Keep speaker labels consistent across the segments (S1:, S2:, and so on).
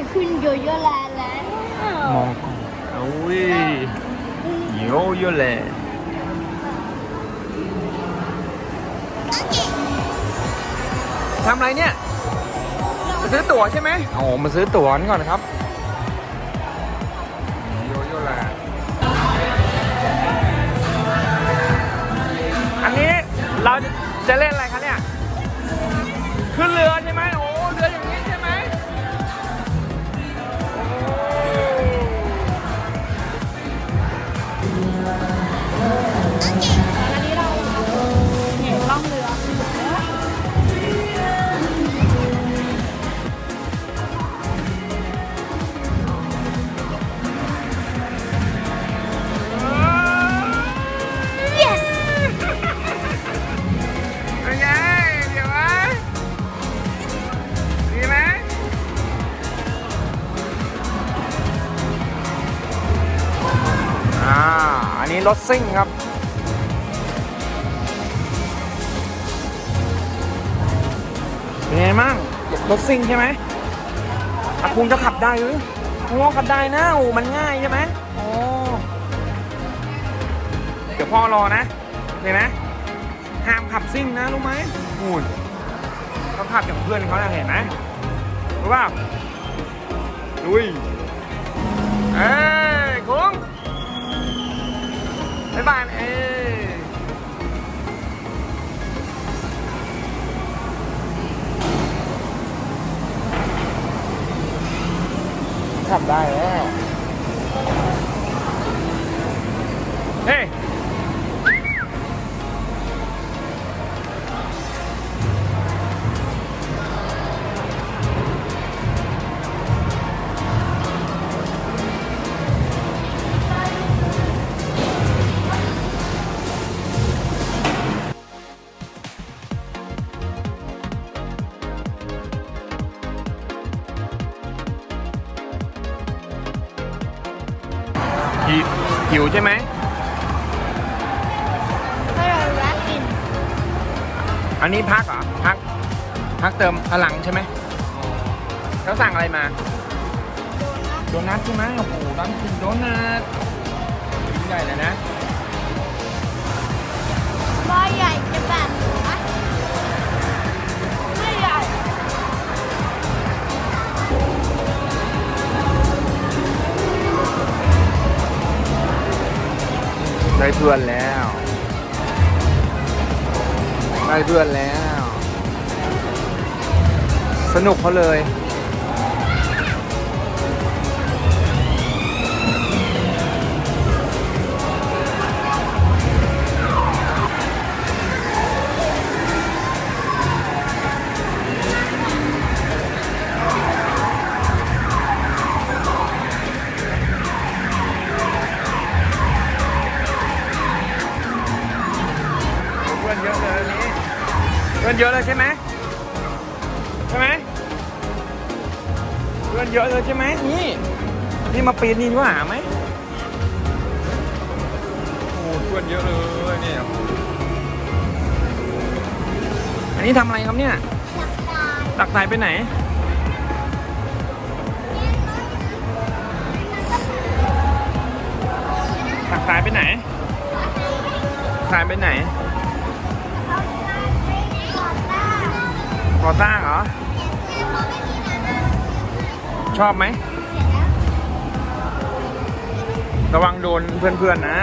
S1: จะขึ้นโยโย่แลนด์แล้ว
S2: มองก่อนโอ้ยโยโย่แลนด์ทำอะไรเนี่ยมาซื้อตั๋วใช่ไหมโอ้มาซื้อตั๋วนี่ก่อนนะครับโยโย่แลนด์อันนี้เราจะเล่นอะไรคะเนี่ย ขึ้นเรือใช่ไหม นี้
S1: ร
S2: ถซิ่งครับ เป็นไงมั่งรถซิ่งใช่ไหมอาคุณจะขับได้หรือโอ้ขับได้นะโอ้มันง่ายใช่ไหมโอ้เดี๋ยวพ่อรอนะเห็นไหมห้ามขับซิ่งนะรู้ไหมนู่นเขาขับกับเพื่อนเขานะเห็นไหมรู้เปล่าลุยเอ้ยกุ้ง บ๊ายบายเอ้ยขับได้แล้ว เฮ้ หิวหิวใช่ไหม
S1: ให้เราแวะกิน
S2: อันนี้พักเหรอพัก พักเติมพลังใช่ไหมเขาสั่งอะไรมาโดนัทใช่ไหมโอ้โหร้านกินโดนัทกินใหญ่เลยนะ
S1: บ้าใหญ่จะแบบ ได้
S2: เพื่อนแล้วได้เพื่อนแล้ว สนุกเขาเลย เพื่อนเยอะเลยใช่ไหมใช่ไหมเพื่อนเยอะเลยใช่ไหมนี่นี่มาปีนนี่ดีกว่าไหมโอ้เพื่อนเยอะเลยเนี่ยอันนี้ทำอะไรครับเนี่ยตักสายไปไหนตักสายไปไหนสายไปไหน ก่อสร้างเหรอ ชอบไหม ระวังโดนเพื่อนๆนะ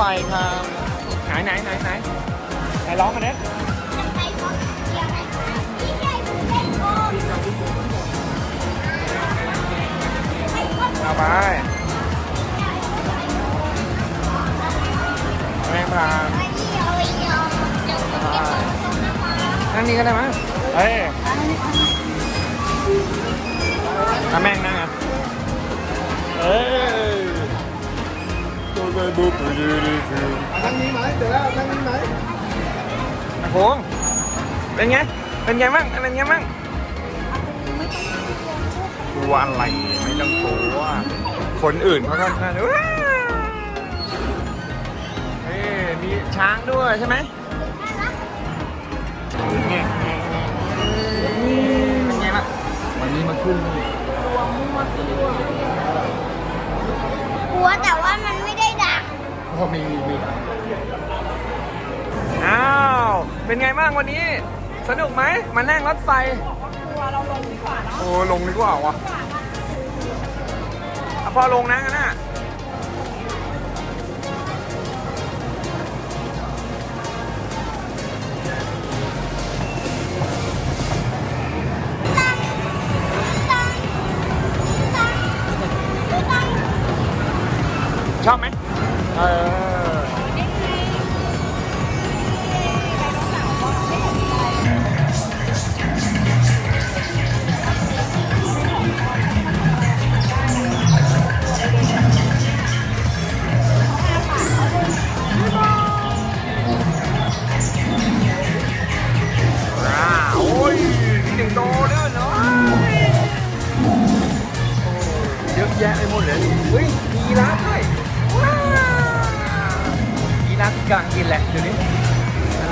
S2: ไปทางไหนไหนไหนไหนไหนร้องมาเนี่
S1: เอาไป
S2: แม่งทา
S1: งนั่
S2: งนี่ก็ได้มั้ยเฮ้ยแม่งนั่งอะเฮ้ย
S3: นั่งนี้ไหมเดี๋ยวแล้วนั่งนี้ไหม
S2: ตะโพงเป็นไง เป็นไงบ้างเป็นไงบ้างกลัวอะไรไม่ต้องกลัวคนอื่นเขาก็น่าดูว้าวเฮ้มีช้างด้วยใช่ไหมเนี่ยเป็นไงบ้างวันนี้มาขึ้น
S1: ก
S2: พอมีมีอ้าว เป็นไงบ้างวันนี้ สนุกไหมมานั่งรถไฟเราลงดีกว่าเนาะโอ้ลงดีกว่าวะเอาพอลงนะงั้นน่ะ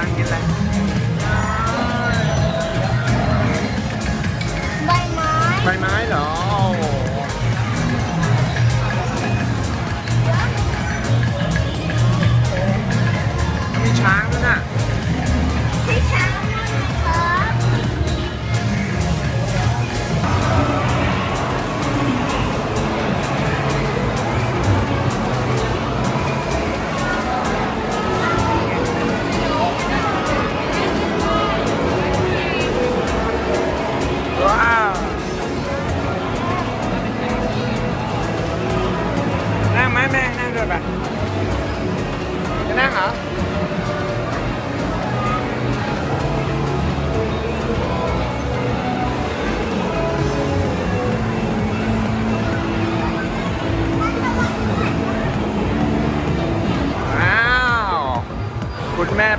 S2: กำลังกินแหละ
S1: ใบไม้
S2: ใบไม้เหรอโอ้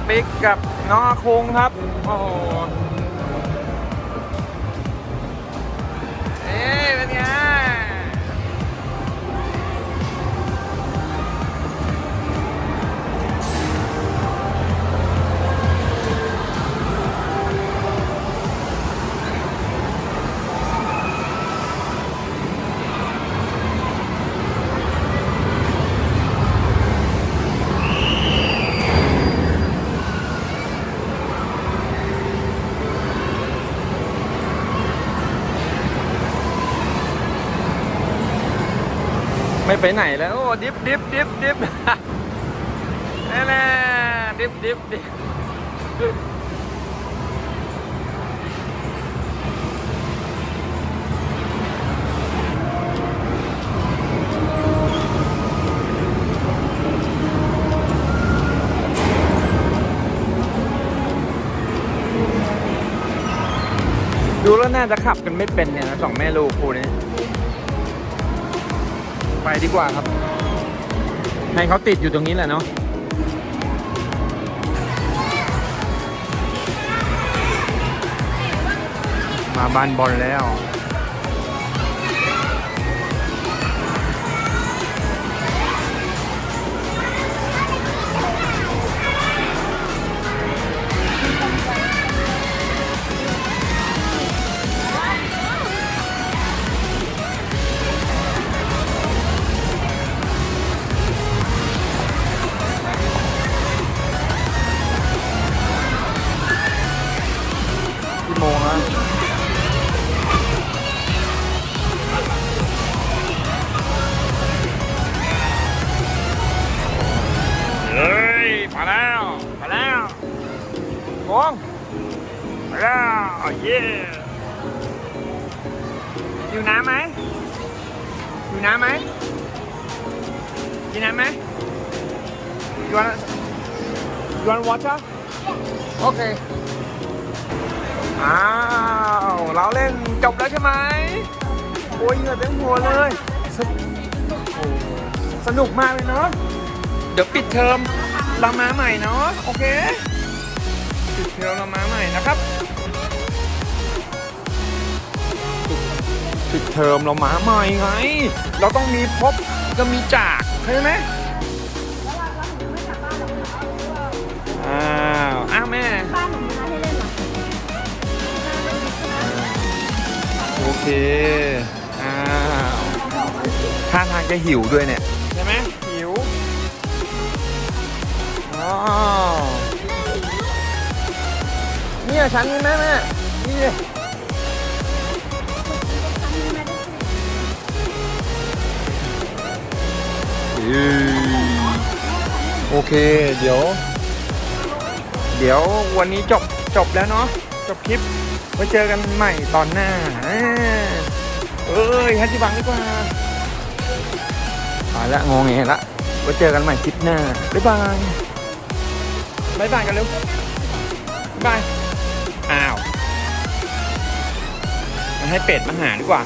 S2: ปิ๊กกับนอคุงครับ โอ้โห ไปไหนแล้วโอ้ดิฟดิฟดิฟดิฟนั่นแหละดิฟดิฟดิฟดูแล้วน่าจะขับกันไม่เป็นเนี่ยนะสองแม่ลูกคู่นี้ ไปดีกว่าครับ ให้เขาติดอยู่ตรงนี้แหละเนาะมาบ้านบอลแล้ว มาแล้ว มาแล้วโค้งมาแล้วเย้อยู่น้ำไหมอยู่กินน้ำไหมกินน้ำไหม you want you want water โอเคอ้าวเราเล่นจบแล้วใช่ไหมโอ้ยเหงื่อเต็มหัวเลยสนโอ้สนุกมากเลยเนาะเดี๋ยวปิดเทอม เรามาใหม่เนาะโอเคปิดเทอมเรามาใหม่นะครับปิดเทอมเรามาใหม่ไงเราต้องมีพบก็มีจากเข้าใจไหมอ้าวอ้าวแม่
S1: บ้านหนูมาให้เล่นเหรอ
S2: โอเคอ้าวท่าทางจะหิวด้วยเนี่ย เนี่ยฉันนี่แม่แม่นี่ดิอืมโอเค เดี๋ยว เดี๋ยววันนี้จบจบแล้วเนาะจบคลิปไว้เจอกันใหม่ตอนหน้า เอ้ยฮัจิบังดีกว่าตายละงงเงละไว้เจอกันใหม่คลิปหน้า บ๊ายบาย บายบายกันเร็วบาย อ้าวมาให้เป็ดมาหาดีกว่า